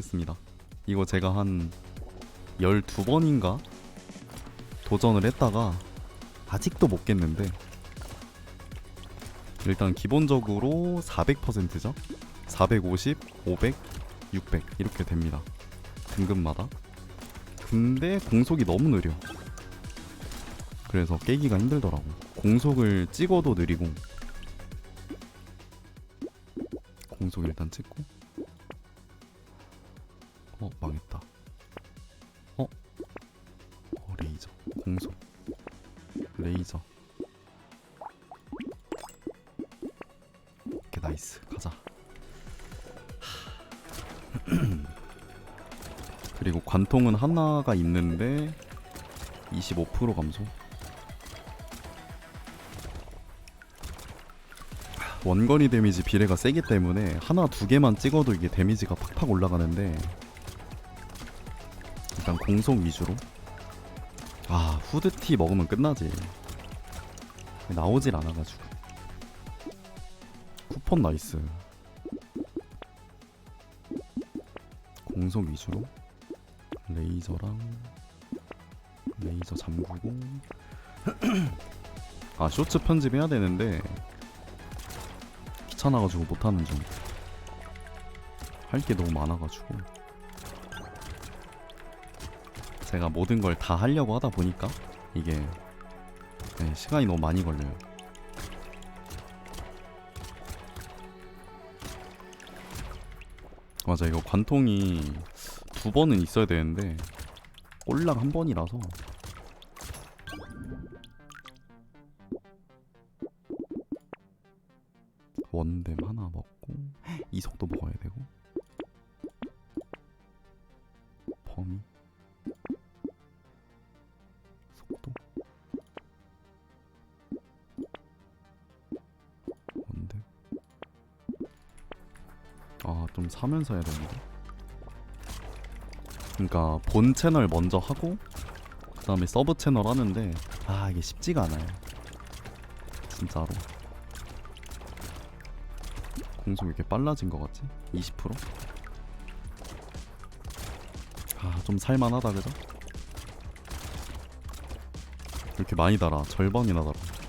하겠습니다. 이거 제가 한 12번인가 도전을 했다가 아직도 못 깼는데 일단 기본적으로 400%죠. 450, 500, 600 이렇게 됩니다. 등급마다. 근데 공속이 너무 느려. 그래서 깨기가 힘들더라고. 공속을 찍어도 느리고 공속 일단 찍고 어 망했다. 어? 어 레이저 공속 레이저 오케이 나이스 가자. 그리고 관통은 하나가 있는데 25% 감소. 원거리 데미지 비례가 세기 때문에 하나 두 개만 찍어도 이게 데미지가 팍팍 올라가는데 일단 공속 위주로? 아 후드티 먹으면 끝나지. 나오질 않아가지고. 쿠폰 나이스. 공속 위주로? 레이저랑 레이저 잠그고. 아 쇼츠 편집해야 되는데 귀찮아가지고 못하는 중. 할 게 너무 많아가지고. 제가 모든 걸 다 하려고 하다 보니까 이게 네, 시간이 너무 많이 걸려요. 맞아 이거 관통이 두 번은 있어야 되는데 꼴랑 한 번이라서 원댐 하나 먹고 이속도 먹 아좀 사면서 해야 되는데 그러니까 본 채널 먼저 하고 그 다음에 서브 채널 하는데 아 이게 쉽지가 않아요 진짜로 공속 왜 이렇게 빨라진 것 같지? 20%? 아, 좀 살만하다, 그죠? 이렇게 많이 달아. 절반이나 달아.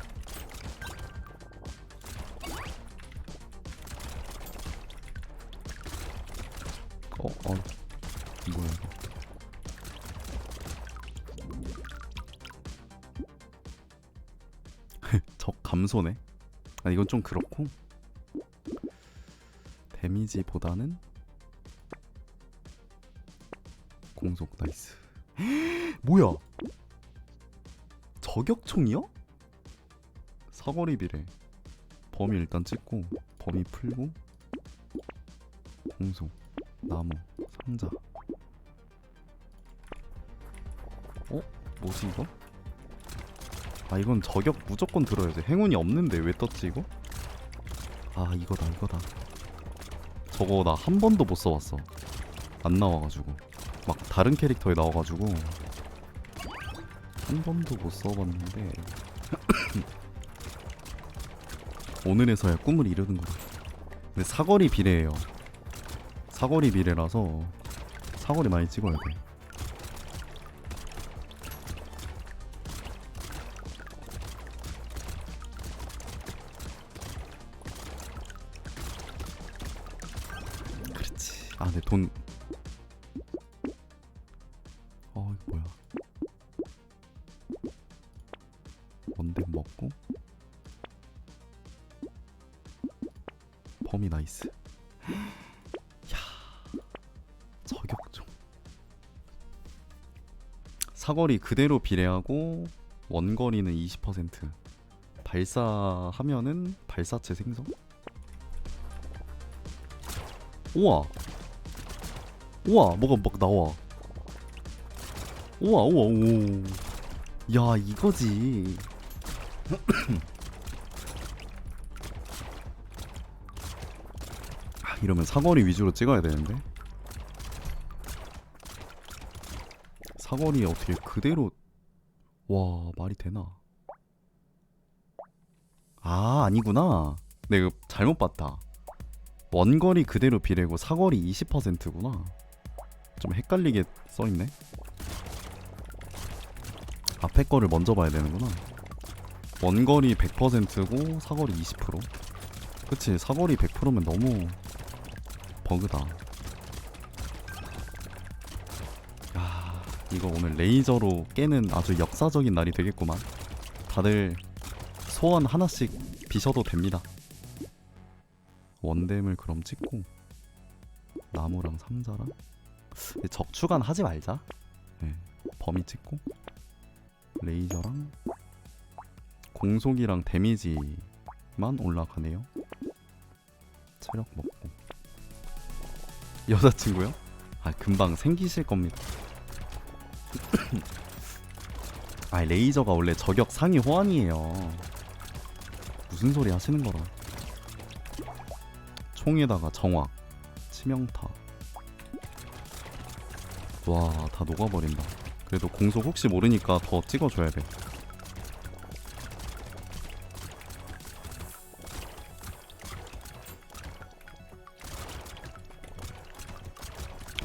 적 감소네? 아, 이건 좀 그렇고. 데미지보다는 공속 나이스 뭐야 저격총이요? 사거리 비례 범위 일단 찍고 범위 풀고 공속 나무 상자 어? 뭐지 이거? 아 이건 저격 무조건 들어야지 행운이 없는데 왜 떴지 이거? 아 이거다 이거다 저거 나 한 번도 못 써봤어. 안 나와가지고 막 다른 캐릭터에 나와가지고 한 번도 못 써봤는데 오늘에서야 꿈을 이루는 거다. 근데 사거리 비례예요. 사거리 비례라서 사거리 많이 찍어야 돼. 범위 나이스. 야, 저격총. 사거리 그대로 비례하고 원거리는 20%. 발사하면은 발사체 생성? 우와 우와 뭐가 막 나와 우와 우와 오야 이거지 이러면 사거리 위주로 찍어야 되는데? 사거리 어떻게 그대로 와 말이 되나? 아 아니구나. 내가 잘못 봤다. 원거리 그대로 비례고 사거리 20%구나. 좀 헷갈리게 써있네. 앞에 거를 먼저 봐야 되는구나. 원거리 100%고 사거리 20% 그치 사거리 100%면 너무 버그다. 야 이거 오늘 레이저로 깨는 아주 역사적인 날이 되겠구만. 다들 소원 하나씩 비셔도 됩니다. 원댐을 그럼 찍고 나무랑 상자랑? 적추간 하지 말자. 네, 범위 찍고 레이저랑 공속이랑 데미지만 올라가네요. 체력 먹고 여자친구요? 아 금방 생기실 겁니다. 아 레이저가 원래 저격 상위 호환이에요. 무슨 소리 하시는 거라. 총에다가 정확 치명타. 와 다 녹아버린다. 그래도 공속 혹시 모르니까 더 찍어줘야 돼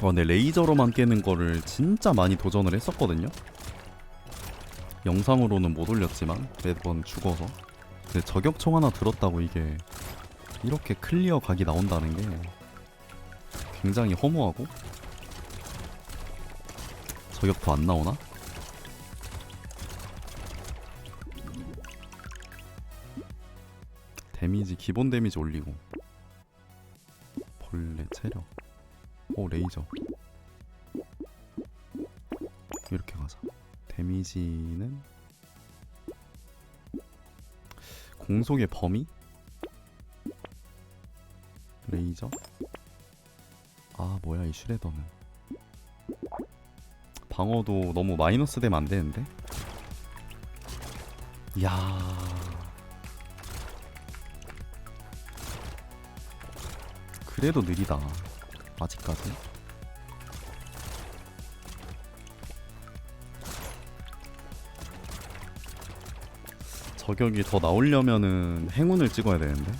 와, 근데 레이저로만 깨는 거를 진짜 많이 도전을 했었거든요. 영상으로는 못 올렸지만 매번 죽어서. 근데 저격총 하나 들었다고 이게 이렇게 클리어 각이 나온다는 게 굉장히 허무하고 저격도 안 나오나? 데미지 기본 데미지 올리고 벌레 체력 오 레이저. 이렇게 가자 데미지는? 공속의 범위? 레이저? 아 뭐야 이 슈레더는. 방어도 너무 마이너스 되면 안 되는데? 이야. 그래도 느리다 아직까지? 저격이 더 나오려면은 행운을 찍어야 되는데?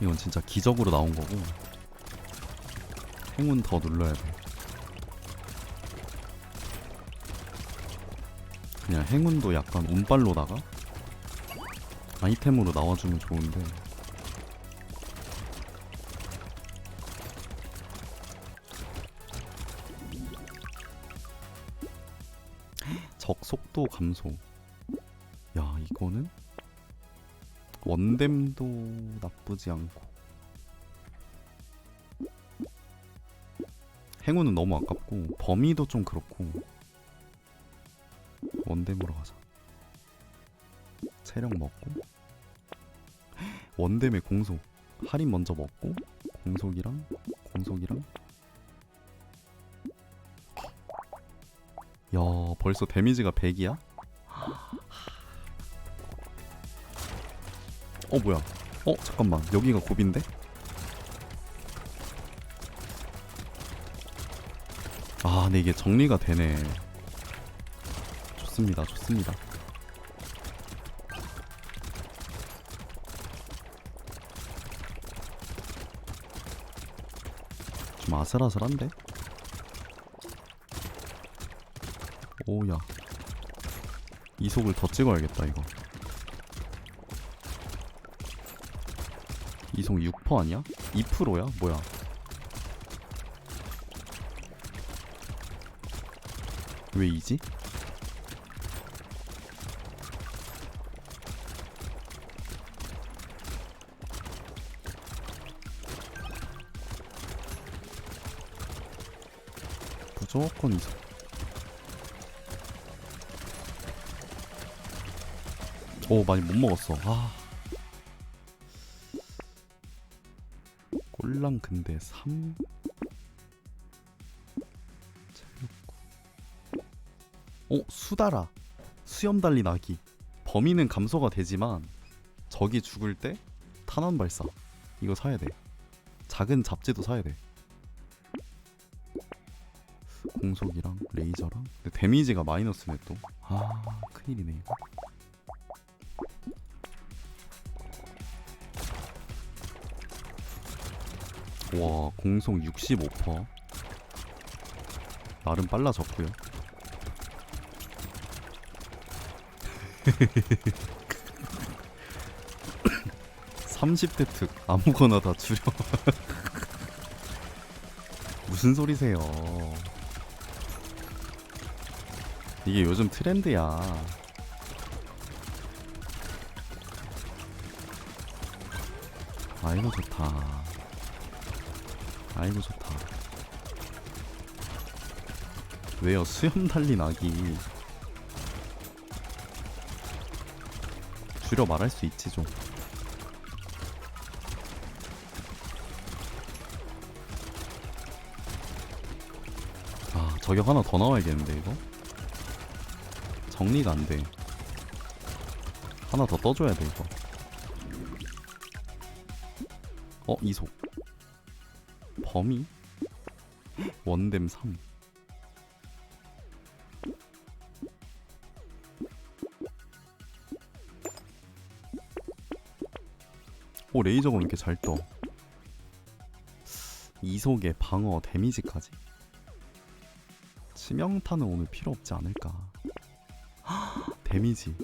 이건 진짜 기적으로 나온 거고. 행운 더 눌러야 돼 행운도 약간 운빨로다가 아이템으로 나와주면 좋은데. 적 속도 감소. 야 이거는 원댐도 나쁘지 않고. 행운은 너무 아깝고 범위도 좀 그렇고 원댐으로 가자. 체력 먹고? 원댐의 공속 할인 먼저 먹고? 공속이랑? 공속이랑? 야 벌써 데미지가 100이야? 어 뭐야? 어 잠깐만. 여기가 고비인데? 아 근데 이게 정리가 되네 좋습니다 좋습니다 좀 아슬아슬한데? 오야 이속을 더 찍어야겠다 이거 이속 6% 아니야? 2%야? 뭐야 왜 이지? 조건 이속 오 많이 못 먹었어. 아. 꼴랑 근데 3 오 수달아 수염 달린 아기. 범위는 감소가 되지만 적이 죽을 때 탄환 발사. 이거 사야 돼. 작은 잡지도 사야 돼 공속이랑 레이저랑? 근데 데미지가 마이너스네 또 아 큰일이네 이거. 와 공속 65% 나름 빨라졌고요. 30대 특. 아무거나 다 줄여. 무슨 소리세요 이게 요즘 트렌드야. 아이고 좋다. 아이고 좋다. 왜요? 수염 달린 아기. 줄여 말할 수 있지 좀. 아, 저격 하나 더 나와야겠는데 이거? 정리가 안 돼. 하나 더 떠줘야 돼 이거. 어 이속. 범위? 원댐 3. 오 레이저가 왜 이렇게 잘 떠? 이속에 방어 데미지까지? 치명타는 오늘 필요 없지 않을까. 데미지.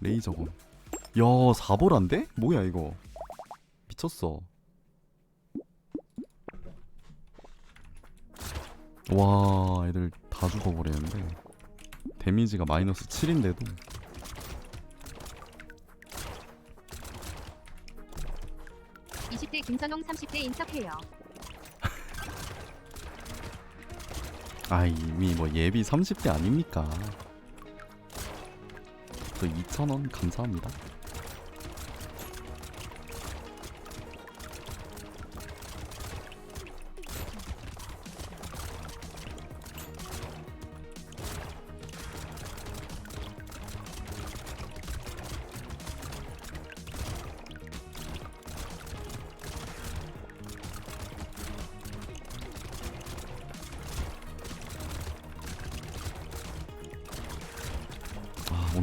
레이저건. 야, 4보란데? 뭐야 이거? 미쳤어. 와, 애들 다 죽어버리는데. 데미지가 마이너스 7인데도. 이십 대 김선홍 30대 인척해요. 아, 이미 뭐 예비 30대 아닙니까? 저 2,000원 감사합니다.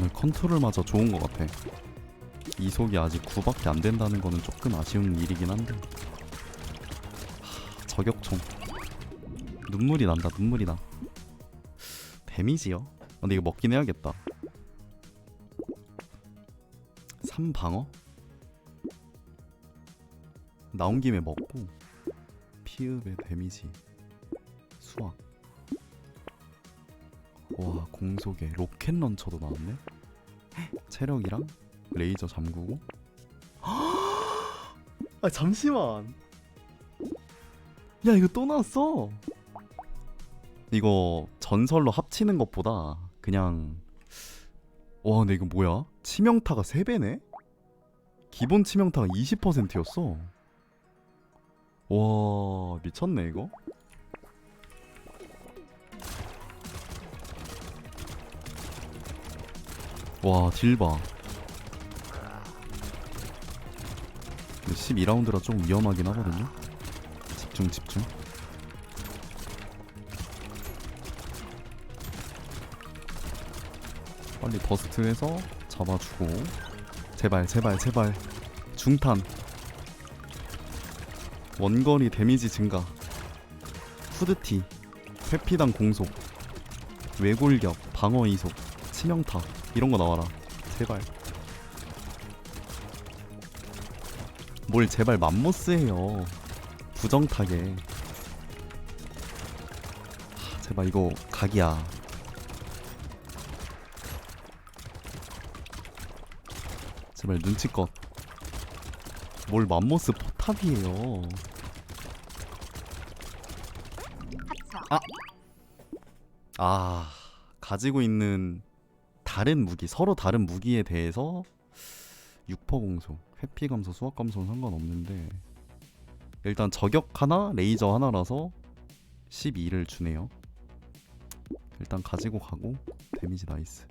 오늘 컨트롤마저 좋은 것 같아. 이속이 아직 9밖에 안 된다는 거는 조금 아쉬운 일이긴 한데. 하, 저격총. 눈물이 난다, 눈물이 나. 데미지요? 아, 근데 이거 먹긴 해야겠다. 3방어? 나온 김에 먹고 피읍의 데미지 수학 와 공속에 로켓 런처도 나왔네? 체력이랑 레이저 잠그고? 아 잠시만. 야 이거 또 나왔어? 이거 전설로 합치는 것보다 그냥 와 근데 이거 뭐야? 치명타가 3배네? 기본 치명타가 20%였어. 와 미쳤네 이거 와, 딜봐. 12라운드라 좀 위험하긴 하거든요. 집중, 집중. 빨리 버스트해서 잡아주고. 제발, 제발, 제발. 중탄. 원거리 데미지 증가. 후드티. 회피당 공속. 외골격. 방어 이속. 치명타. 이런 거 나와라. 제발. 뭘 제발 맘모스 해요. 부정타게. 하, 제발 이거 각이야. 제발 눈치껏. 뭘 맘모스 포탑이에요. 합쳐. 아, 가지고 있는 다른 무기, 서로 다른 무기에 대해서 6% 공소, 회피 감소, 수학 감소는 상관없는데 일단 저격 하나, 레이저 하나라서 12를 주네요. 일단 가지고 가고 데미지 나이스.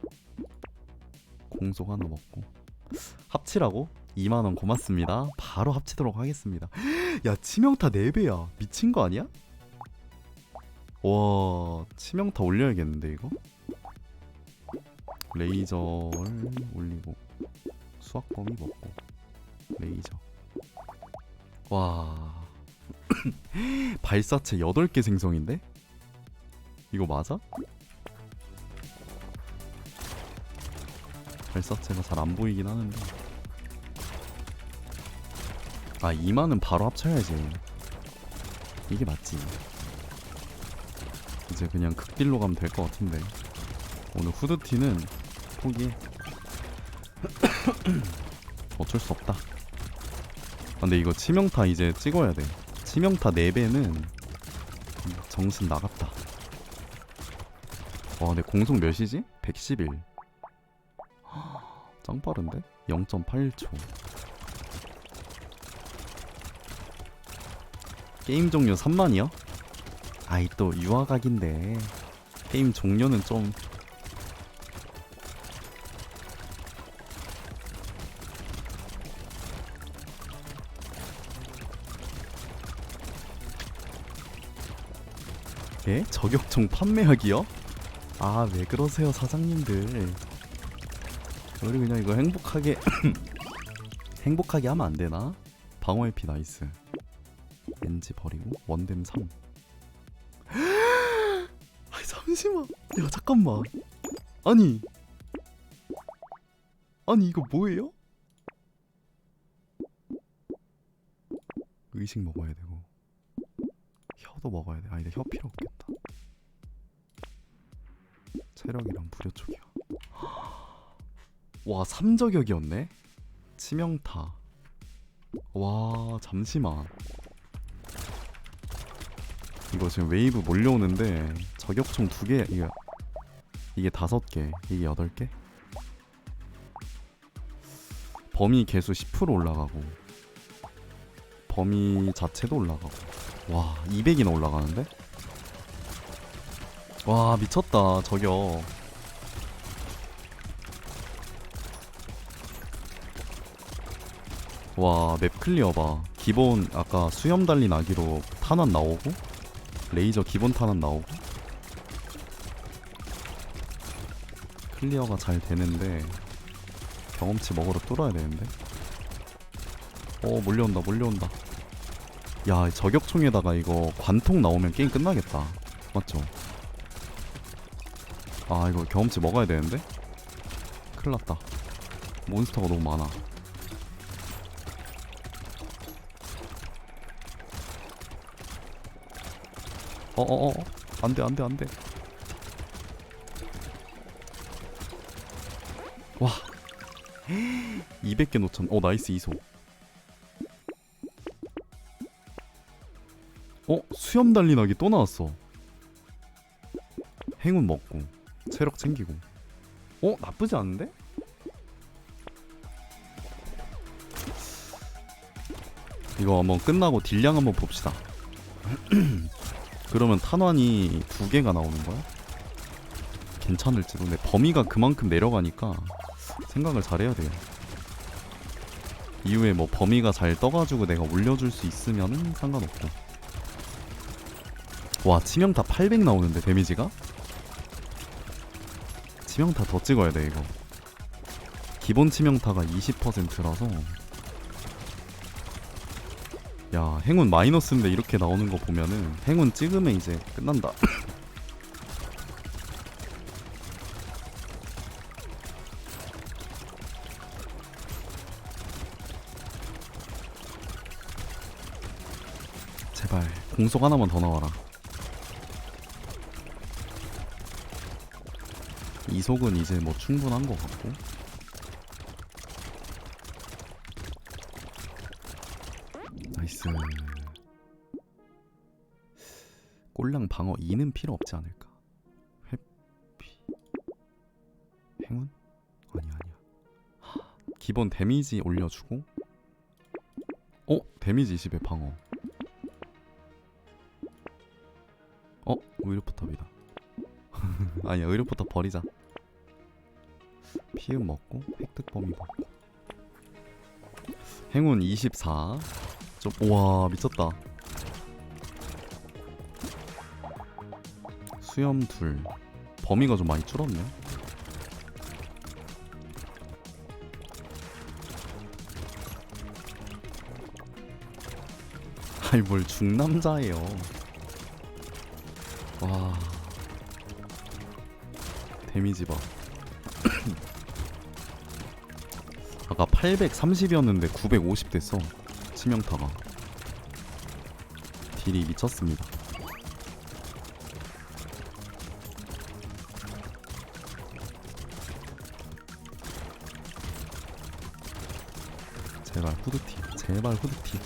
공속 하나 먹고 합치라고? 2만 원 고맙습니다. 바로 합치도록 하겠습니다. 야 치명타 4배야. 미친 거 아니야? 와 치명타 올려야겠는데 이거 레이저를 올리고 수학범위 먹고 레이저. 와. 발사체 8개 생성인데? 이거 맞아? 발사체가 잘 안 보이긴 하는데. 아 2만은 바로 합쳐야지. 이게 맞지. 이제 그냥 극딜로 가면 될 것 같은데. 오늘 후드티는 포기해 어쩔 수 없다. 아, 근데 이거 치명타 이제 찍어야 돼. 치명타 4배는 정신 나갔다. 와 근데 공속 몇이지? 111 짱 빠른데? 0.81초. 게임 종료 3만이요? 아이 또 유아각인데. 게임 종료는 좀 예? 저격총 판매하기요? 아 왜 그러세요 사장님들 우리 그냥 이거 행복하게 행복하게 하면 안 되나? 방어 AP 나이스 엔지 버리고 원댐 3 아니 잠시만 야 잠깐만 아니 아니 이거 뭐예요? 의식 먹어야 되고 혀도 먹어야 돼. 아니 혀 필요 없겠다. 체력이랑 부려 쪽이야. 와 3저격이었네? 치명타. 와 잠시만. 이거 지금 웨이브 몰려오는데 저격총 두 개 이게 이게 다섯 개 이게 여덟 개? 범위 개수 10% 올라가고 범위 자체도 올라가고 와 200이나 올라가는데? 와 미쳤다 저격. 와 맵 클리어 봐. 기본 아까 수염 달린 아기로 탄환 나오고 레이저 기본 탄환 나오고. 클리어가 잘 되는데 경험치 먹으러 뚫어야 되는데? 어 몰려온다 몰려온다 야 저격총에다가 이거 관통 나오면 게임 끝나겠다. 맞죠? 아 이거 경험치 먹어야 되는데? 큰일났다. 몬스터가 너무 많아. 어어어 안돼 안돼 안돼. 와. 200개 놓쳤 어 나이스 이소 수염 달린 아기 또 나왔어 행운 먹고 체력 챙기고 어 나쁘지 않은데? 이거 한번 끝나고 딜량 한번 봅시다 그러면 탄환이 두 개가 나오는 거야? 괜찮을지도. 근데 범위가 그만큼 내려가니까 생각을 잘해야 돼요. 이후에 뭐 범위가 잘 떠가지고 내가 올려줄 수 있으면은 상관없고. 와 치명타 800 나오는데 데미지가? 치명타 더 찍어야 돼 이거. 기본 치명타가 20%라서. 야 행운 마이너스인데 이렇게 나오는 거 보면은 행운 찍으면 이제 끝난다 제발 공속 하나만 더 나와라 이속은 이제 뭐 충분한 것 같고. 나이스. 꼴랑 방어 2는 필요 없지 않을까? 회피. 행운? 아니야 아니야. 하, 기본 데미지 올려주고. 어? 데미지 20에 방어. 어? 의료포탑이다. 아니야 의료포탑 버리자 피음 먹고 획득 범위 먹고. 행운 24 좀, 우와, 미쳤다. 수염 둘. 범위가 좀 많이 줄었네. 아이 뭘 중남자예요. 와. 데미지 봐 아까 830이었는데 950 됐어 치명타가 딜이 미쳤습니다. 제발 후드티 제발 후드티.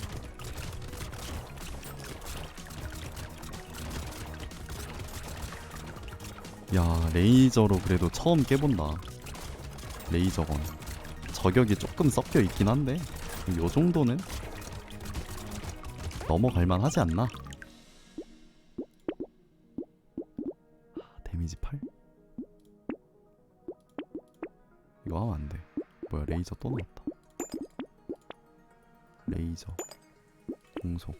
야 레이저로 그래도 처음 깨본다. 레이저건 저격이 조금 섞여 있긴 한데 요 정도는 넘어갈만 하지 않나? 아, 데미지 8? 이거 하면 안돼. 뭐야 레이저 또 나왔다. 레이저. 공속.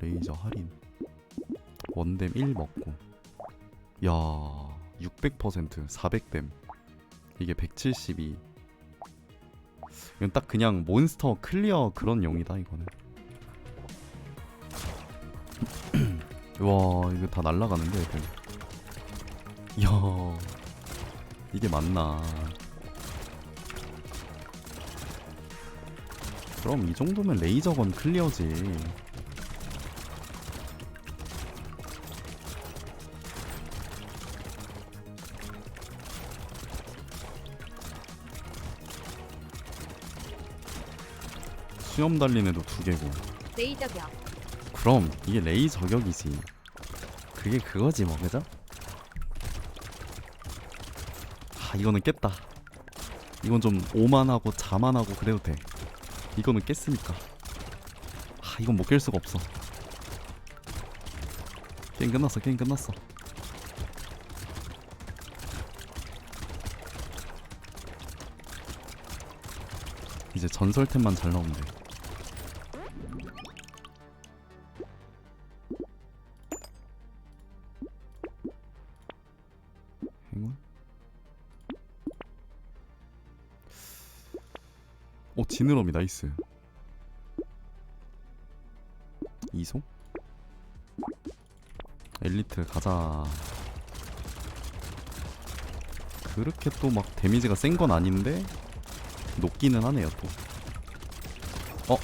레이저 할인. 원댐 1 먹고. 야 600% 400댐 이게 172 이건 딱 그냥 몬스터 클리어 그런 용이다 이거는. 와 이거 다 날라가는데 애들. 이야 이게 맞나. 그럼 이 정도면 레이저건 클리어지 수염 달린 애도 두 개고. 레이저 벽. 그럼 이게 레이 저격이지. 그게 그거지 뭐 그죠? 아 이거는 깼다. 이건 좀 오만하고 자만하고 그래도 돼. 이거는 깼으니까. 아 이건 못 깰 수가 없어. 게임 끝났어 게임 끝났어. 이제 전설템만 잘 나오면 돼 지느러미 나이스 이소? 엘리트 가자 그렇게 또 막 데미지가 센 건 아닌데 높기는 하네요 또 어?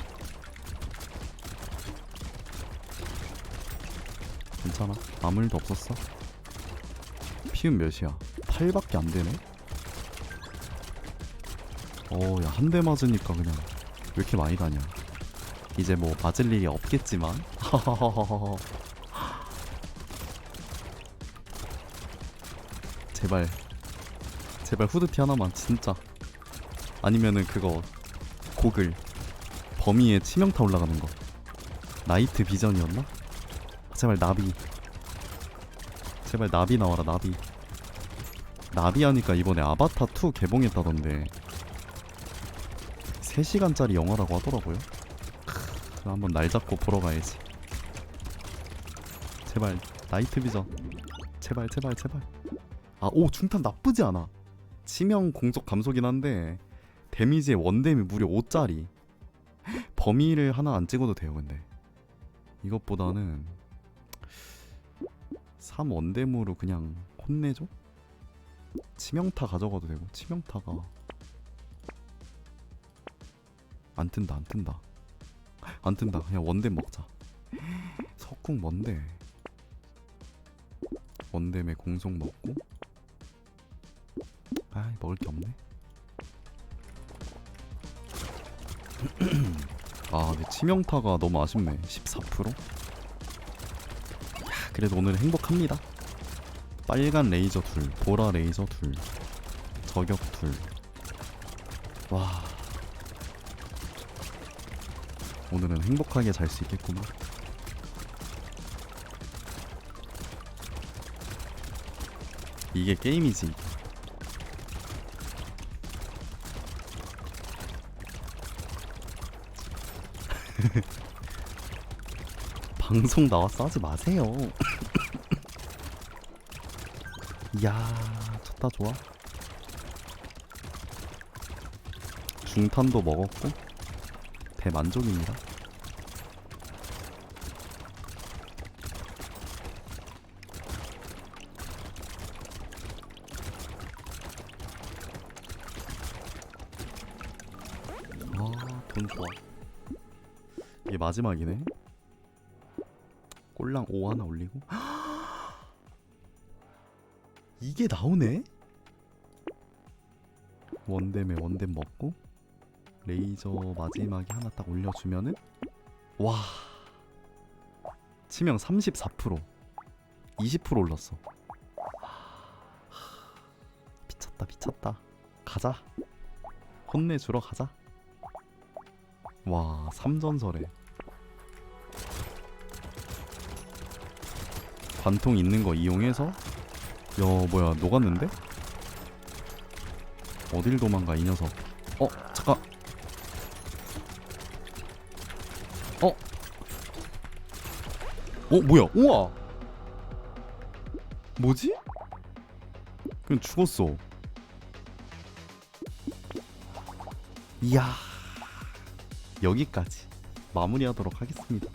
괜찮아 아무 일도 없었어 피움 몇이야? 8밖에 안 되네. 어, 야, 한 대 맞으니까 그냥 왜 이렇게 많이 다냐. 이제 뭐 맞을 일이 없겠지만. 제발. 제발 후드티 하나만 진짜. 아니면은 그거 고글 범위에 치명타 올라가는 거. 나이트 비전이었나? 제발 나비. 제발 나비 나와라 나비 나비 하니까 이번에 아바타 2 개봉했다던데 3시간짜리 영화라고 하더라고요. 크, 한번 날 잡고 보러 가야지. 제발 나이트 비전. 제발 제발 제발. 아오 중탄 나쁘지 않아. 치명 공속 감소긴 한데 데미지의 원데미 무려 5짜리. 범위를 하나 안 찍어도 돼요 근데. 이것보다는 3 원댐으로 그냥 혼내줘? 치명타 가져가도 되고 치명타가 안 뜬다 안 뜬다 안 뜬다 그냥 원댐 먹자 석궁 뭔데 원댐에 공속 먹고 아 먹을 게 없네 아 근데 치명타가 너무 아쉽네 14%? 그래도 오늘 행복합니다. 빨간 레이저 둘, 보라 레이저 둘, 저격 둘. 와. 오늘은 행복하게 잘 수 있겠구나. 이게 게임이지. 방송 나와서 하지 마세요. 이야, 쳤다 좋아. 중탄도 먹었고 대만족입니다. 아, 돈 좋아. 이게 마지막이네. 꼴랑 5 하나 올리고. 이게 나오네? 원댐에 원댐 먹고 레이저 마지막에 하나 딱 올려주면은 와 치명 34% 20% 올랐어. 미쳤다 미쳤다. 가자. 혼내주러 가자. 와 삼전설에. 관통 있는 거 이용해서? 야 뭐야 녹았는데? 어딜 도망가 이 녀석. 어 잠깐 어 뭐야? 우와! 뭐지? 그냥 죽었어. 이야 여기까지 마무리하도록 하겠습니다